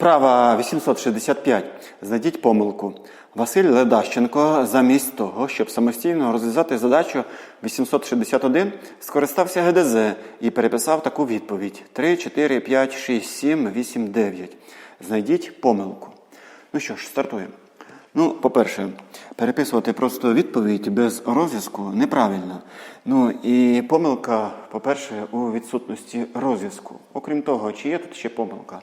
Вправа 865. Знайдіть помилку. Василь Ледащенко замість того, щоб самостійно розв'язати задачу 861, скористався ГДЗ і переписав таку відповідь: 3, 4, 5, 6, 7, 8, 9. Знайдіть помилку. Ну що ж, стартуємо. Ну, по-перше, переписувати просто відповідь без розв'язку неправильно. Ну і помилка, по-перше, у відсутності розв'язку. Окрім того, чи є тут ще помилка?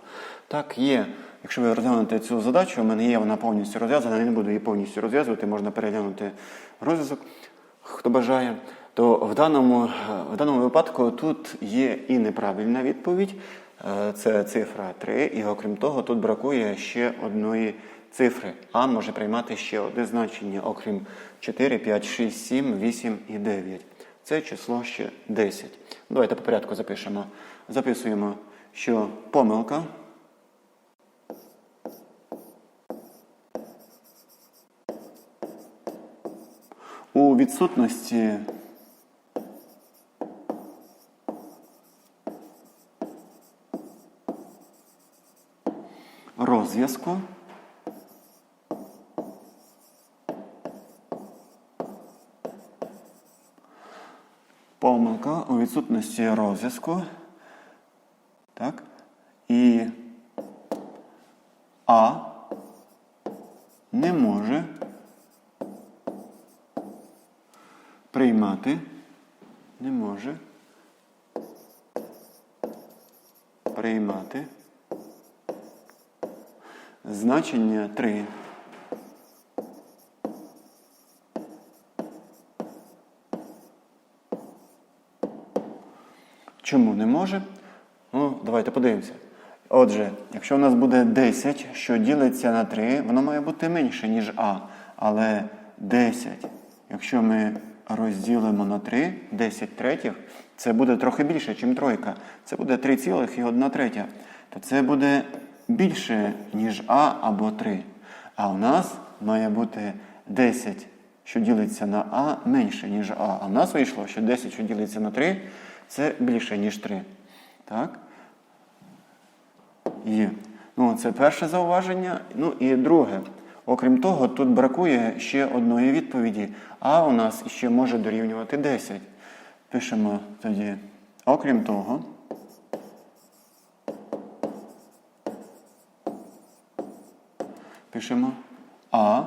Так, є. Якщо ви розглянете цю задачу, у мене є вона повністю розв'язана, я не буду її повністю розв'язувати, можна переглянути розв'язок, хто бажає. То в даному, в даному випадку тут є і неправильна відповідь, е, це цифра 3, і окрім того, тут бракує ще одної цифри. А може приймати ще одне значення, окрім 4, 5, 6, 7, 8 і 9. Це число ще 10. Давайте по порядку запишемо. Записуємо, що помилка. У відсутності розв'язку помилка у відсутності розв'язку. Так? І А не може приймати, не може приймати значення 3. Чому не може? Ну, давайте подивимося. Отже, якщо у нас буде 10, що ділиться на 3, воно має бути менше, ніж А. Але 10, якщо ми розділимо на 3, 10 третіх, це буде трохи більше, ніж тройка. Це буде 3,1 третя. То це буде більше, ніж А або 3. А у нас має бути 10, що ділиться на А, менше, ніж А. А в нас вийшло, що 10, що ділиться на 3, це більше, ніж 3. Так? Є. Ну, це перше зауваження. Ну і друге. Окрім того, тут бракує ще одної відповіді, а у нас ще може дорівнювати 10. Пишемо тоді. Окрім того. Пишемо А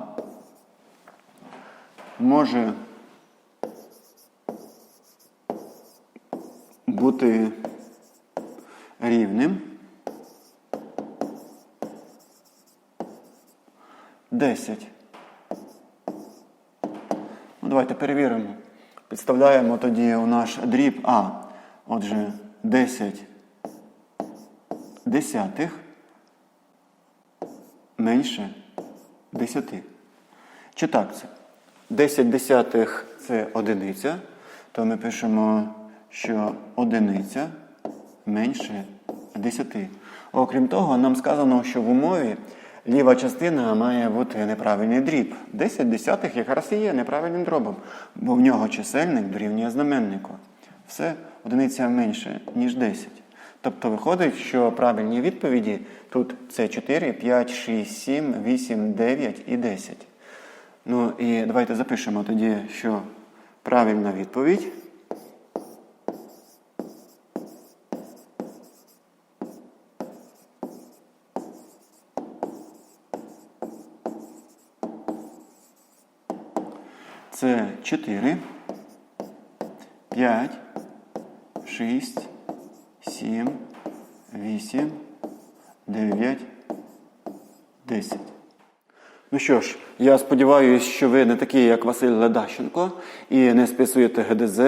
може бути рівним 10. Ну, давайте перевіримо. Підставляємо тоді у наш дріб А. Отже, 10 десятих менше 10. Чи так це? 10 десятих це одиниця, то ми пишемо, що одиниця менше 10. Окрім того, нам сказано, що в умові ліва частина має бути неправильний дріб. 10 десятих якраз і є неправильним дробом, бо в нього чисельник дорівнює знаменнику. Все одиниця менше, ніж 10. Тобто виходить, що правильні відповіді тут це 4, 5, 6, 7, 8, 9 і 10. Ну і давайте запишемо тоді, що правильна відповідь. Це 4, 5, 6, 7, 8, 9, 10. Ну що ж, я сподіваюся, що ви не такі, як Василь Ледащенко, і не списуєте ГДЗ.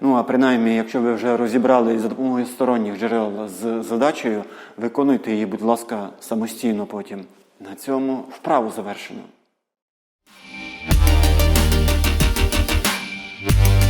Ну а принаймні, якщо ви вже розібрали за допомогою сторонніх джерел з задачею, виконуйте її, будь ласка, самостійно потім. На цьому вправу завершено. Thank you.